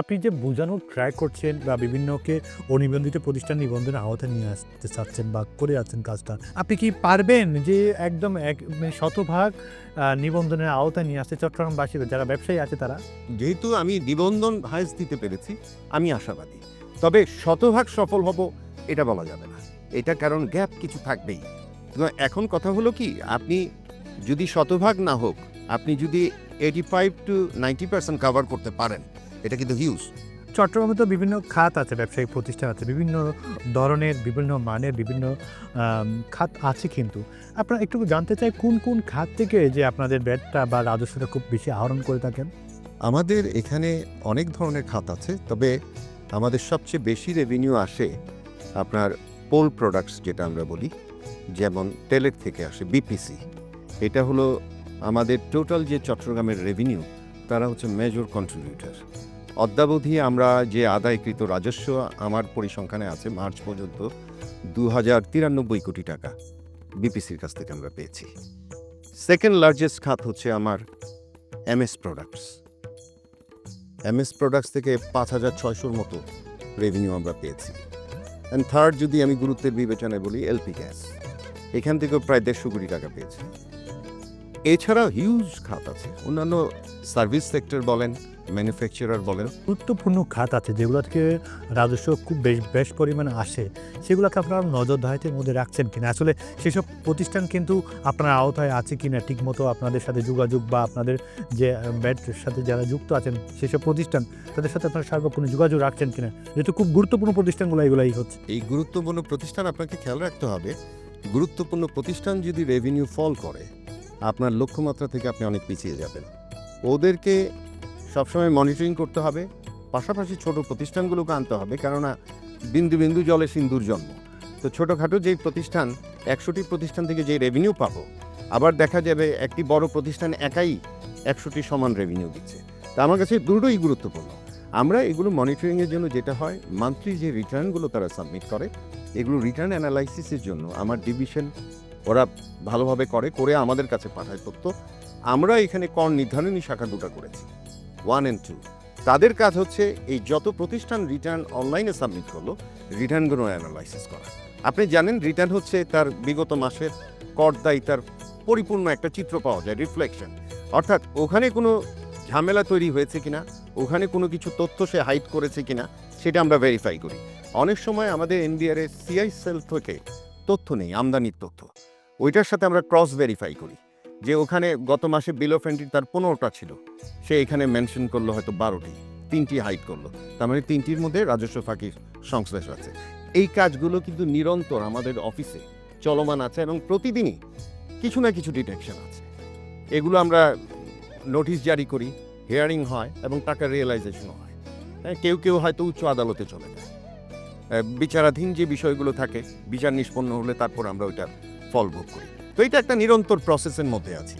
আপনি যে বোঝানোর ট্রাই করছেন বা বিভিন্নকে অনিবন্ধিত প্রতিষ্ঠান নিবন্ধনের আওতায় নিয়ে আসতে চাচ্ছেন বা করে যাচ্ছেন কাজটা, আপনি কি পারবেন যে একদম এক মানে শতভাগ নিবন্ধনের আওতায় নিয়ে আসতে? চট্টগ্রামবাসীদের যারা ব্যবসায়ী আছে তারা? যেহেতু আমি নিবন্ধন হায়েস্ট দিতে পেরেছি, আমি আশাবাদী। তবে শতভাগ সফল হব, এটা বলা যাবে না। এটা কারণ গ্যাপ কিছু থাকবেই। এখন কথা হলো কি, আপনি যদি শতভাগ না হোক আপনি যদি eighty five to ninety percent cover করতে পারেন এটা কিন্তু হিউজ চট্টগ্রামে তো বিভিন্ন খাত আছে ব্যবসায়িক প্রতিষ্ঠান আছে বিভিন্ন ধরনের বিভিন্ন মানের বিভিন্ন খাত আছে কিন্তু। আপনারা একটু জানতে চাই কোন কোন খাত থেকে যে আপনাদের ব্যাটটা বা রাজস্বটা খুব বেশি আহরণ করে থাকেন? আমাদের এখানে অনেক ধরনের খাত আছে তবে আমাদের সবচেয়ে বেশি রেভিনিউ আসে আপনার পোল প্রোডাক্টস যেটা আমরা বলি যেমন তেলের থেকে আসে বিপিসি এটা হলো আমাদের টোটাল যে চট্টগ্রামের রেভিনিউ তারা হচ্ছে মেজর কন্ট্রিবিউটার অদ্যাবধি আমরা যে আদায়কৃত রাজস্ব আমার পরিসংখ্যানে আছে, মার্চ পর্যন্ত দু হাজার তিরানব্বই কোটি টাকা বিপিসির কাছ থেকে আমরা পেয়েছি। সেকেন্ড লার্জেস্ট খাত হচ্ছে আমার এমএস প্রোডাক্টস এমএস প্রোডাক্টস থেকে পাঁচ হাজার ছয়শোর মতো রেভিনিউ আমরা পেয়েছি। অ্যান্ড থার্ড যদি আমি গুরুত্বের বিবেচনায় বলি এলপি গ্যাস এখান থেকেও প্রায় দেড়শো কোটি টাকা পেয়েছি। এছাড়া হিউজ খাত আছে। অন্যান্য সার্ভিস সেক্টর বলেন ম্যানুফ্যাকচারার বলেন। গুরুত্বপূর্ণ খাত আছে যেগুলো থেকে রাজস্ব খুব বেশ বেশ পরিমাণে আসে। সেগুলোকে আপনারা নজরদারিতে মধ্যে রাখছেন কিনা? আসলে সেসব প্রতিষ্ঠান কিন্তু আপনার আওতায় আছে কি কিনা? ঠিকমতো আপনাদের সাথে যোগাযোগ বা আপনাদের যে ব্যাটের সাথে যারা যুক্ত আছেন সেসব প্রতিষ্ঠান তাদের সাথে আপনারা সার্বক্ষণ যোগাযোগ রাখছেন কিনা? যেহেতু খুব গুরুত্বপূর্ণ প্রতিষ্ঠানগুলো এগুলাই হচ্ছে। এই গুরুত্বপূর্ণ প্রতিষ্ঠান আপনাকে খেয়াল রাখতে হবে গুরুত্বপূর্ণ প্রতিষ্ঠান যদি রেভিনিউ ফল করে আপনার লক্ষ্যমাত্রা থেকে আপনি অনেক পিছিয়ে যাবেন। ওদেরকে সবসময় মনিটরিং করতে হবে, পাশাপাশি ছোট প্রতিষ্ঠানগুলোকে আনতে হবে, কেননা বিন্দু বিন্দু জলে সিন্দুর জন্ম। তো ছোটোখাটো যেই প্রতিষ্ঠান, একশোটি প্রতিষ্ঠান থেকে যে রেভিনিউ পাবো, আবার দেখা যাবে একটি বড় প্রতিষ্ঠান একাই একশোটি সমান রেভিনিউ দিচ্ছে। তা আমার কাছে দুটোই গুরুত্বপূর্ণ। আমরা এগুলো মনিটরিংয়ের জন্য যেটা হয় মান্থলি যে রিটার্নগুলো তারা সাবমিট করে, এগুলো রিটার্ন অ্যানালাইসিসের জন্য আমার ডিভিশন ওরা ভালোভাবে করে করে আমাদের কাছে পাঠায় তথ্য। আমরা এখানে কর নির্ধারণী শাখা দুটো করেছি ওয়ান অ্যান্ড টু তাদের কাজ হচ্ছে এই যত প্রতিষ্ঠান রিটার্ন অনলাইনে সাবমিট করল রিটার্নগুলো অ্যানালাইসিস করা। আপনি জানেন রিটার্ন হচ্ছে তার বিগত মাসের কর দায়ী, তার পরিপূর্ণ একটা চিত্র পাওয়া যায় রিফ্লেকশন অর্থাৎ ওখানে কোনো ঝামেলা তৈরি হয়েছে কিনা, ওখানে কোনো কিছু তথ্য সে হাইড করেছে কিনা, সেটা আমরা ভেরিফাই করি। অনেক সময় আমাদের এনবিআর এর সিআই সেল থেকে তথ্য নেই আমদানির তথ্য। ওইটার সাথে আমরা ক্রস ভেরিফাই করি যে ওখানে গত মাসে বিল অফ এন্ট্রি তার পনেরোটা ছিল। সে এখানে মেনশন করল হয়তো বারোটি তিনটি হাইট করল। তার মানে তিনটির মধ্যে রাজস্ব ফাঁকির সংশ্লেষ আছে। এই কাজগুলো কিন্তু নিরন্তর আমাদের অফিসে চলমান আছে এবং প্রতিদিনই কিছু না কিছু ডিটেকশন আছে। এগুলো আমরা নোটিশ জারি করি হিয়ারিং হয় এবং টাকা রিয়েলাইজেশনও হয়। হ্যাঁ, কেউ কেউ হয়তো উচ্চ আদালতে চলে যায়। বিচারাধীন যে বিষয়গুলো থাকে, বিচার নিষ্পন্ন হলে তারপর আমরা ওইটা ফল ভোগ করি তো এটা একটা নিরন্তর প্রসেসের মধ্যে আছি।